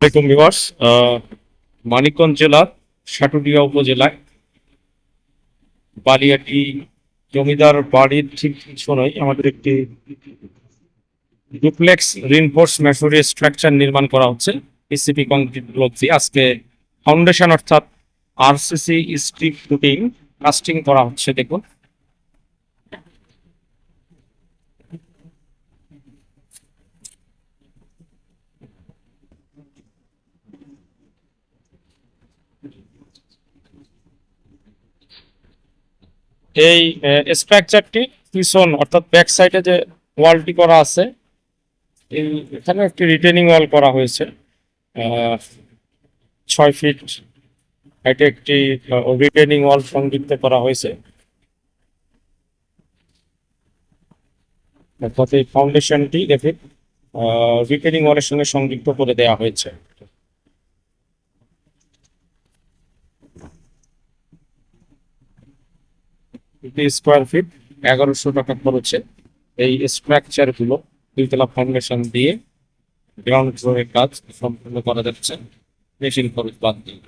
আসসালামাইকুম ভিউয়ার্স মানিকগঞ্জ জেলার সাটুরিয়া উপজেলায়। বালিয়াটি জমিদার বাড়ির ঠিক পিছনেই আমাদের একটি ডুপ্লেক্স রিনফোর্স মেশরি স্ট্রাকচার নির্মাণ করা হচ্ছে পিসিপি কংক্রিট ব্লক দিয়ে। আজকে ফাউন্ডেশন অর্থাৎ আরসিসি স্টিক ফুটিং কাস্টিং করা হচ্ছে, দেখুন। এই স্ট্রাকচারটি পিছন, অর্থাৎ ব্যাক সাইডে যে ওয়ালটি করা আছে, এই, এখানে একটি রিটেনিং ওয়াল করা হয়েছে। ছয় ফিট এটা একটি রিটেনিং ওয়াল সংযুক্ত করা হয়েছে। অর্থাৎ এই ফাউন্ডেশনটি দেখে রিটেনিং ওয়ালের সঙ্গে সংযুক্ত করে দেওয়া হয়েছে। স্কোয়ার ফিট, এগারোশো টাকা খরচে। এই স্ট্রাকচারগুলো দুইতলা ফাউন্ডেশন দিয়ে গ্রাউন্ড ফ্লোরের কাজ সম্পূর্ণ করা যাচ্ছে। মেশিন খরচ বাদ দিয়ে।